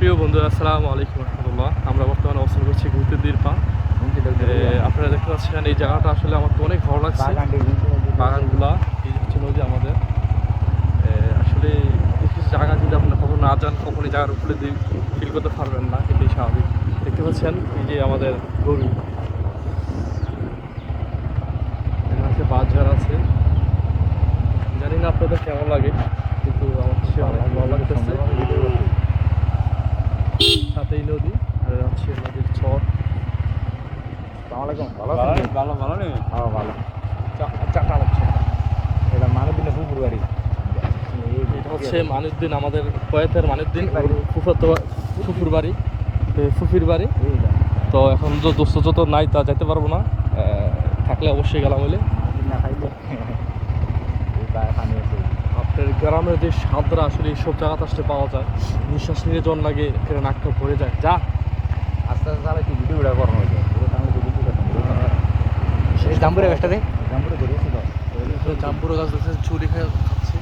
প্রিয় বন্ধুরা, আসসালামু আলাইকুম রহমতুল্লাহ। আমরা বর্তমানে অবস্থান করছি গুরুত্বদির পা আপনারা দেখতে পাচ্ছেন, এই জায়গাটা আসলে আমার তো অনেক ভালো লাগছে। বাগানগুলা, এই হচ্ছে নদী আমাদের। আসলে কিছু জায়গা যদি আপনি কখনো না যান, কখনো এই জায়গার উপরে ফিল করতে পারবেন না কিন্তু এই স্বাভাবিক। দেখতে পাচ্ছেন, এই যে আমাদের গরু। আছে বাজার আছে। জানি না আপনাদের কেমন লাগে, কিন্তু আমার ভালো লাগতেছে। সাথেই নদী আর হচ্ছে নদীর চর। ভালো ভালো নেই হ্যাঁ ভালো। চাকা হচ্ছে। এটা মানে পুকুর বাড়ি। এটা হচ্ছে মানুষদিন আমাদের কয়েতের মানুষদিন ফুফাতো ফুফুর বাড়ি ফুফির বাড়ি। তো এখন তো দোস্ত যত নাই তা যাইতে পারব না। থাকলে অবশ্যই গেলাম হইলে। না খাইলে। গায়ে পানি আছে। আপনার গ্রামের যে স্বাদরা আসলে এইসব জায়গাতে আসলে পাওয়া যায় নিঃশ্বাস নিয়ে জন লাগে এখানে নাকটা ভরে যায়। যা। আস্তে আস্তে তাহলে কি ভিডিও ভিডিও করানো হয়েছে। জাম্বুরে গাছটা জাম্বুরে ধরেছি গাছ দেখছে চুরি খেয়ে খাচ্ছে।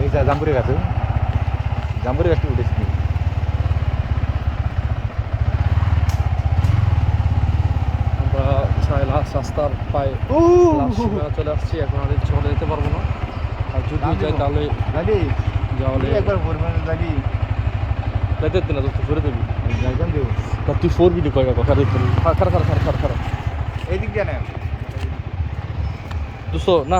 এই যা জাম্বুরে গাছ জাম্বুরে গাছটা উঠেছি আমরা রাস্তার পায়ে চলে আসছি এখন আর চলে যেতে পারব না। আর যদি যাই তাহলে যাবি যাহলে একবার যাবি। যেতে না তো ঘুরে দেবি যাইতাম দেব? তা তুই ফোর ভিডিও কয় কথা খারে খারা খারা খারা খারা খারা এই দিক দিয়ে না দুশো না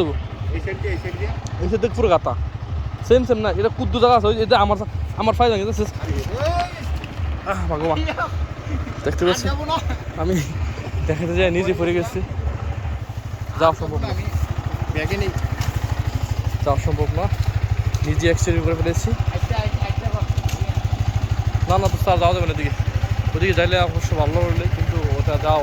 দেবো। এই সাইড দিয়ে এই সাইড দিয়ে? এই দেখ পুরো গাতা। সেম সেম না এটা কুদ্দু জায়গা আছে এটা আমার আমার ফাইদা গেছে আহ, ভগবান। দেখতে পাচ্ছি আমি দেখাতে যাই নিজে পড়ে গেছি। যাওয়া সম্ভব ব্যাগে নেই। যাওয়া সম্ভব না। নিজে অ্যাক্সিডেন্ট করে ফেলেছি। না না তো স্যার যাওয়া যাবে না এদিকে। ওদিকে যাইলে অবশ্য ভালো লাগলে কিন্তু ওটা যাওয়া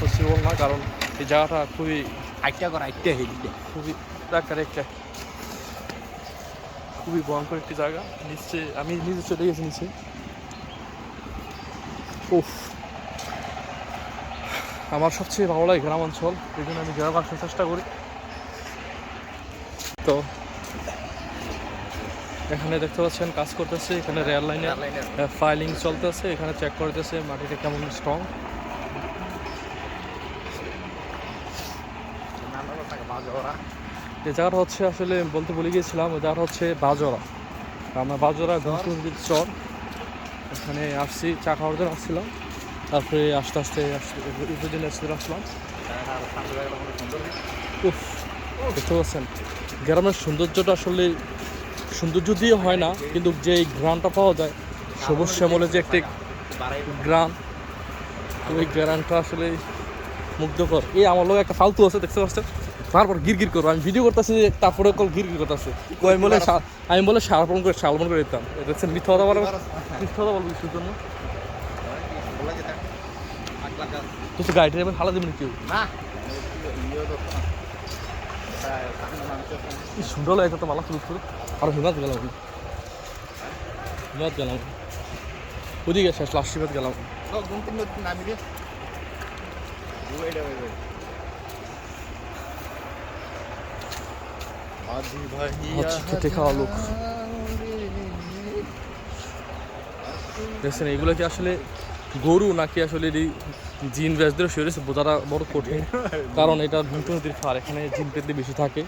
পসিবল না কারণ এই জায়গাটা খুবই আইটা কর আইটা হয়ে দিকে খুবই ডাক্তার একটা খুবই ভয়ঙ্কর একটি জায়গা। নিচে আমি নিজে চলে গেছি নিচে উফ। আমার সবচেয়ে ভালো লাগে গ্রাম অঞ্চল এই জন্য আমি গ্রাম আসার চেষ্টা করি। তো এখানে দেখতে পাচ্ছেন কাজ করতেছে এখানে রেল লাইনে ফাইলিং চলতেছে এখানে চেক করতেছে মাটিটা কেমন স্ট্রং জায়গাটা হচ্ছে আসলে বলতে ভুলে গিয়েছিলাম জায়গাটা হচ্ছে বাজরা। আমরা বাজরা ঘুমটুর চর। এখানে আসছি চা খাওয়ার জন্য আসছিলাম। তারপরে আস্তে আস্তে উপজেলা আসতে আসলাম। উফ। দেখতে পাচ্ছেন, গ্রামের সৌন্দর্যটা আসলে সৌন্দর্য দিয়ে হয় না, কিন্তু যে গ্রামটা পাওয়া যায়, সবুজ শ্যামলে যে একটি গ্রাম ওই গ্রামটা আসলে মুগ্ধকর। এই আমার লোক একটা ফালতু আছে, দেখতে পাচ্ছেন? তারপর গির গির করব। আমি ভিডিও করতেছি তারপরে কল গির গির করতেছে আমি বলে আমি বলে সারপণ করে সালপন করে দিতাম। দেখছেন, মিথ্যা কথা বলে মিথ্যা কথা বলব কিছুর জন্য। তো তো গাড়িটা এবার হালা দেবেন কেউ? না কি সুন্দর লাগে তো মালা তুলতে করে আর হিমাত গেলাম হিমাত গেলাম ওদিকে শেষ লাস্ট হিমাত গেলাম খাওয়া লোক। দেখছেন এগুলো কি আসলে গরু নাকি আসলে এই জিন ব্যাসদের শরীরে বোঝাটা বড় কঠিন। কারণ এটা ভুমটু নদীর ফার এখানে জিন পেতে বেশি থাকে।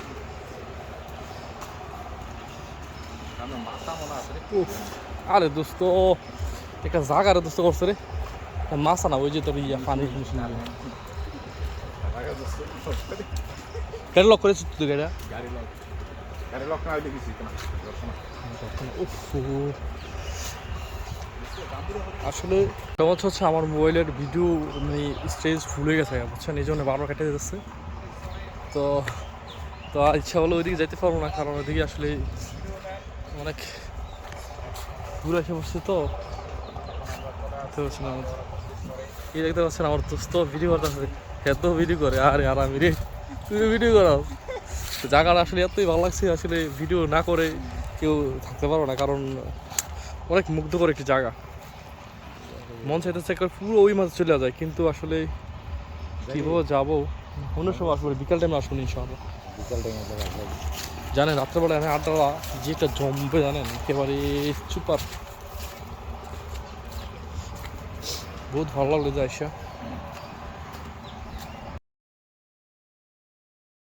আরে দোস্ত একটা জাগা রে দোস্ত করছে রে। মাছা না ওই যে তোর ইয়া পানির জিনিস না কেন লক করেছিস তুই গাড়ি লক গাড়ি লক না হইলে কিছু না। উফ, আসলে সমস্যা হচ্ছে আমার মোবাইলের ভিডিও মানে স্টেজ হয়ে গেছে, বুঝছেন? এই জন্য বারবার কেটে যাচ্ছে। তো তো ইচ্ছা হলো ওইদিকে যেতে পারব না, কারণ ওইদিকে আসলে অনেক দূর এসে বসছে তো। পাচ্ছেন আমার এই দেখতে পাচ্ছেন আমার দোস্ত ভিডিও করতেছে এত ভিডিও করে, আরে আর আমি রে তুই ভিডিও করাও জায়গাটা আসলে এতই ভালো লাগছে, আসলে ভিডিও না করে কেউ থাকতে পারব না, কারণ অনেক মুগ্ধকর একটি জায়গা। মন চাইতেছে একবার পুরো ওই মাছ চলে যায় কিন্তু আসলে কীভাবে যাব? অন্য সময় আসব বিকাল টাইমে আসব ইনশাআল্লাহ। বিকাল টাইমে জানেন রাত্রেবেলা আড্ডা যেটা জমবে জানেন একেবারে সুপার বহুত ভালো লাগল যাইসা